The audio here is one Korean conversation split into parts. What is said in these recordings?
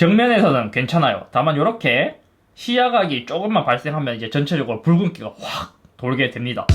정면에서는 괜찮아요. 다만 이렇게 시야각이 조금만 발생하면 이제 전체적으로 붉은기가 확 돌게 됩니다.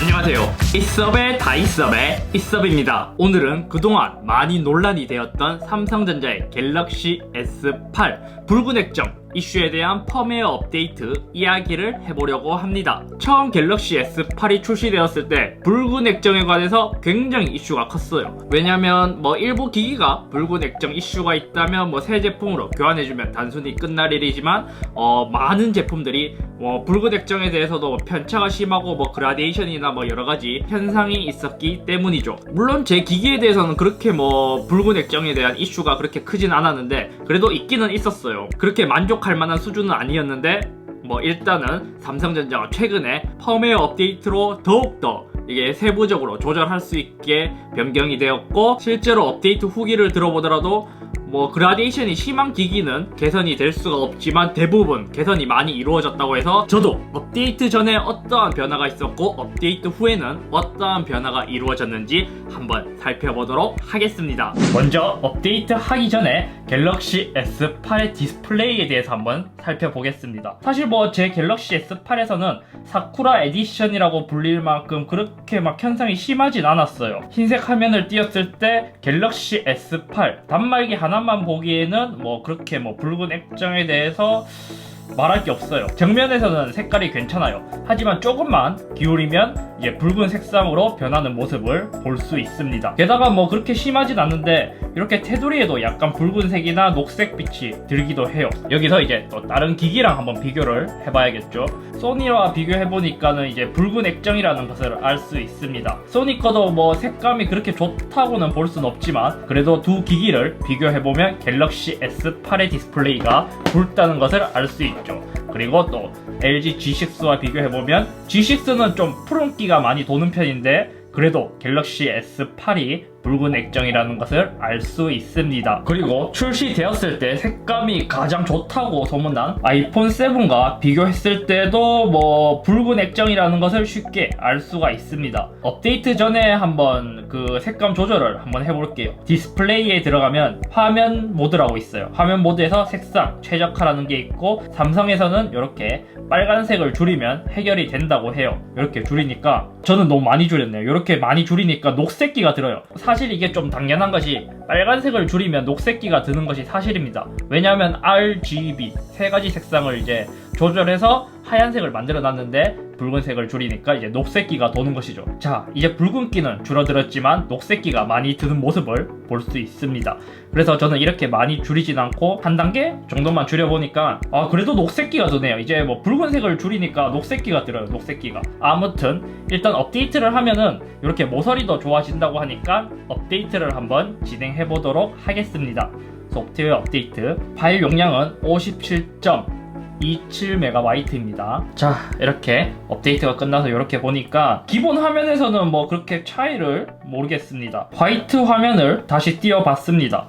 안녕하세요. 이섭의 다이섭의 이섭입니다. 오늘은 그동안 많이 논란이 되었던 삼성전자의 갤럭시 S8 붉은 액정 이슈에 대한 펌웨어 업데이트 이야기를 해보려고 합니다. 처음 갤럭시 S8이 출시되었을 때 붉은 액정에 관해서 굉장히 이슈가 컸어요. 왜냐면 뭐 일부 기기가 붉은 액정 이슈가 있다면 뭐 새 제품으로 교환해주면 단순히 끝날 일이지만 어, 많은 제품들이 뭐 붉은 액정에 대해서도 뭐 편차가 심하고 뭐 그라데이션이나 뭐 여러 가지 현상이 있었기 때문이죠. 물론 제 기기에 대해서는 그렇게 뭐 붉은 액정에 대한 이슈가 그렇게 크진 않았는데 그래도 있기는 있었어요. 그렇게 만족할 만한 수준은 아니었는데 뭐 일단은 삼성전자가 최근에 펌웨어 업데이트로 더욱더 이게 세부적으로 조절할 수 있게 변경이 되었고 실제로 업데이트 후기를 들어보더라도 뭐 그라데이션이 심한 기기는 개선이 될 수가 없지만 대부분 개선이 많이 이루어졌다고 해서 저도 업데이트 전에 어떠한 변화가 있었고 업데이트 후에는 어떠한 변화가 이루어졌는지 한번 살펴보도록 하겠습니다. 먼저 업데이트 하기 전에 갤럭시 S8의 디스플레이에 대해서 한번 살펴보겠습니다. 사실 뭐 제 갤럭시 S8에서는 사쿠라 에디션이라고 불릴 만큼 그렇게 막 현상이 심하진 않았어요. 흰색 화면을 띄었을 때 갤럭시 S8 단말기 하나만 보기에는 뭐 그렇게 뭐 붉은 액정에 대해서 말할 게 없어요. 정면에서는 색깔이 괜찮아요. 하지만 조금만 기울이면 이제 붉은 색상으로 변하는 모습을 볼 수 있습니다. 게다가 뭐 그렇게 심하진 않는데 이렇게 테두리에도 약간 붉은색이나 녹색빛이 들기도 해요. 여기서 이제 또 다른 기기랑 한번 비교를 해봐야겠죠. 소니와 비교해보니까는 이제 붉은 액정이라는 것을 알 수 있습니다. 소니 거도 뭐 색감이 그렇게 좋다고는 볼순 없지만 그래도 두 기기를 비교해보면 갤럭시 S8의 디스플레이가 붉다는 것을 알 수 있죠. 그리고 또 LG G6와 비교해보면 G6는 좀 푸른기가 많이 도는 편인데 그래도 갤럭시 S8이 붉은 액정이라는 것을 알 수 있습니다. 그리고 출시되었을 때 색감이 가장 좋다고 소문난 아이폰 7과 비교했을 때도 뭐 붉은 액정이라는 것을 쉽게 알 수가 있습니다. 업데이트 전에 한번 그 색감 조절을 한번 해볼게요. 디스플레이에 들어가면 화면 모드라고 있어요. 화면 모드에서 색상 최적화라는 게 있고 삼성에서는 이렇게 빨간색을 줄이면 해결이 된다고 해요. 이렇게 줄이니까 저는 너무 많이 줄였네요. 이렇게 많이 줄이니까 녹색기가 들어요. 사실 이게 좀 당연한 것이 빨간색을 줄이면 녹색기가 드는 것이 사실입니다. 왜냐하면 RGB 세 가지 색상을 이제 조절해서 하얀색을 만들어 놨는데 붉은색을 줄이니까 이제 녹색기가 도는 것이죠. 자, 이제 붉은기는 줄어들었지만 녹색기가 많이 드는 모습을 볼 수 있습니다. 그래서 저는 이렇게 많이 줄이진 않고 한 단계 정도만 줄여보니까 아 그래도 녹색기가 드네요. 이제 뭐 붉은색을 줄이니까 녹색기가 들어요. 녹색기가. 아무튼 일단 업데이트를 하면은 이렇게 모서리도 좋아진다고 하니까 업데이트를 한번 진행해 보도록 하겠습니다. 소프트웨어 업데이트 파일 용량은 57.27MB입니다. 자, 이렇게 업데이트가 끝나서 이렇게 보니까 기본 화면에서는 뭐 그렇게 차이를 모르겠습니다. 화이트 화면을 다시 띄워봤습니다.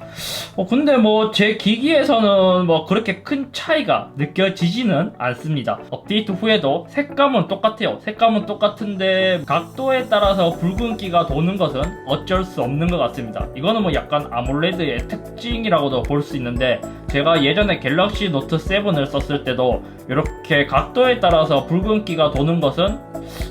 어, 근데 뭐 제 기기에서는 뭐 그렇게 큰 차이가 느껴지지는 않습니다. 업데이트 후에도 색감은 똑같아요. 색감은 똑같은데 각도에 따라서 붉은기가 도는 것은 어쩔 수 없는 것 같습니다. 이거는 뭐 약간 아몰레드의 특징이라고도 볼 수 있는데 제가 예전에 갤럭시 노트 7을 썼을 때도 이렇게 각도에 따라서 붉은기가 도는 것은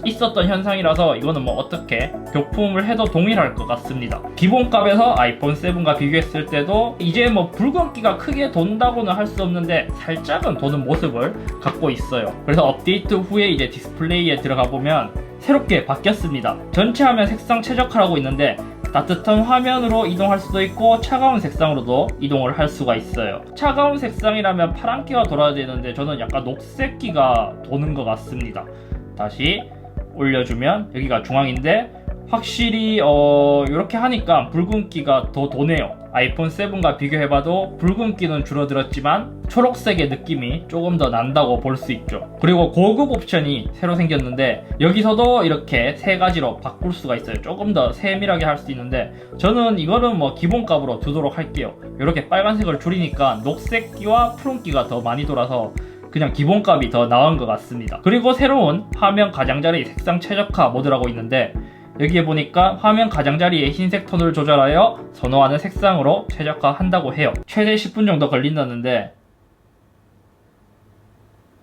있었던 현상이라서 이거는 뭐 어떻게 교품을 해도 동일할 것 같습니다. 기본값에서 아이폰 7과 비교했을 때도 이제 뭐 붉은기가 크게 돈다고는 할 수 없는데 살짝은 도는 모습을 갖고 있어요. 그래서 업데이트 후에 이제 디스플레이에 들어가 보면 새롭게 바뀌었습니다. 전체 화면 색상 최적화라고 있는데 따뜻한 화면으로 이동할 수도 있고 차가운 색상으로도 이동을 할 수가 있어요. 차가운 색상이라면 파란기가 돌아야 되는데 저는 약간 녹색기가 도는 것 같습니다. 다시 올려주면 여기가 중앙인데 확실히 어 이렇게 하니까 붉은기가 더 도네요. 아이폰 7과 비교해봐도 붉은기는 줄어들었지만 초록색의 느낌이 조금 더 난다고 볼 수 있죠. 그리고 고급 옵션이 새로 생겼는데 여기서도 이렇게 세 가지로 바꿀 수가 있어요. 조금 더 세밀하게 할 수 있는데 저는 이거는 뭐 기본값으로 두도록 할게요. 이렇게 빨간색을 줄이니까 녹색기와 푸른기가 더 많이 돌아서 그냥 기본값이 더 나은 것 같습니다. 그리고 새로운 화면 가장자리 색상 최적화 모드라고 있는데 여기에 보니까 화면 가장자리의 흰색 톤을 조절하여 선호하는 색상으로 최적화한다고 해요. 최대 10분 정도 걸린다는데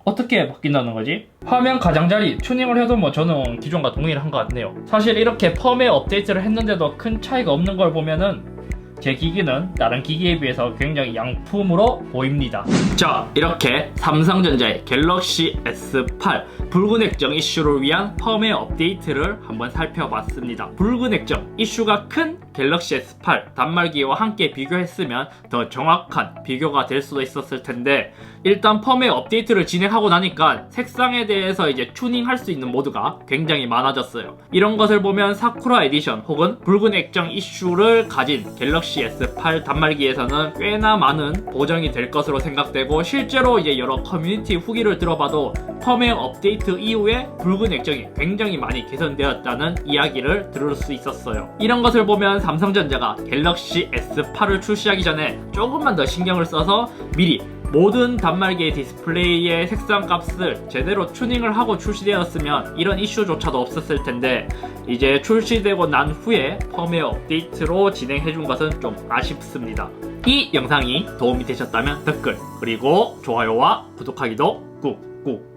어떻게 바뀐다는 거지? 화면 가장자리 튜닝을 해도 뭐 저는 기존과 동일한 것 같네요. 사실 이렇게 펌웨어 업데이트를 했는데도 큰 차이가 없는 걸 보면은 제 기기는 다른 기기에 비해서 굉장히 양품으로 보입니다. 자, 이렇게 삼성전자의 갤럭시 S8 붉은 액정 이슈를 위한 펌웨어 업데이트를 한번 살펴봤습니다. 붉은 액정 이슈가 큰 갤럭시 S8 단말기와 함께 비교했으면 더 정확한 비교가 될 수도 있었을 텐데 일단 펌웨어 업데이트를 진행하고 나니까 색상에 대해서 이제 튜닝할 수 있는 모드가 굉장히 많아졌어요. 이런 것을 보면 사쿠라 에디션 혹은 붉은 액정 이슈를 가진 갤럭시 S8 단말기에서는 꽤나 많은 보정이 될 것으로 생각되고 실제로 이제 여러 커뮤니티 후기를 들어봐도 펌웨어 업데이트 이후에 붉은 액정이 굉장히 많이 개선되었다는 이야기를 들을 수 있었어요. 이런 것을 보면 삼성전자가 갤럭시 S8을 출시하기 전에 조금만 더 신경을 써서 미리 모든 단말기의 디스플레이의 색상 값을 제대로 튜닝을 하고 출시되었으면 이런 이슈조차도 없었을 텐데 이제 출시되고 난 후에 펌웨어 업데이트로 진행해준 것은 좀 아쉽습니다. 이 영상이 도움이 되셨다면 댓글 그리고 좋아요와 구독하기도 꾹꾹꾹꾹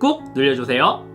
꾹 눌러주세요.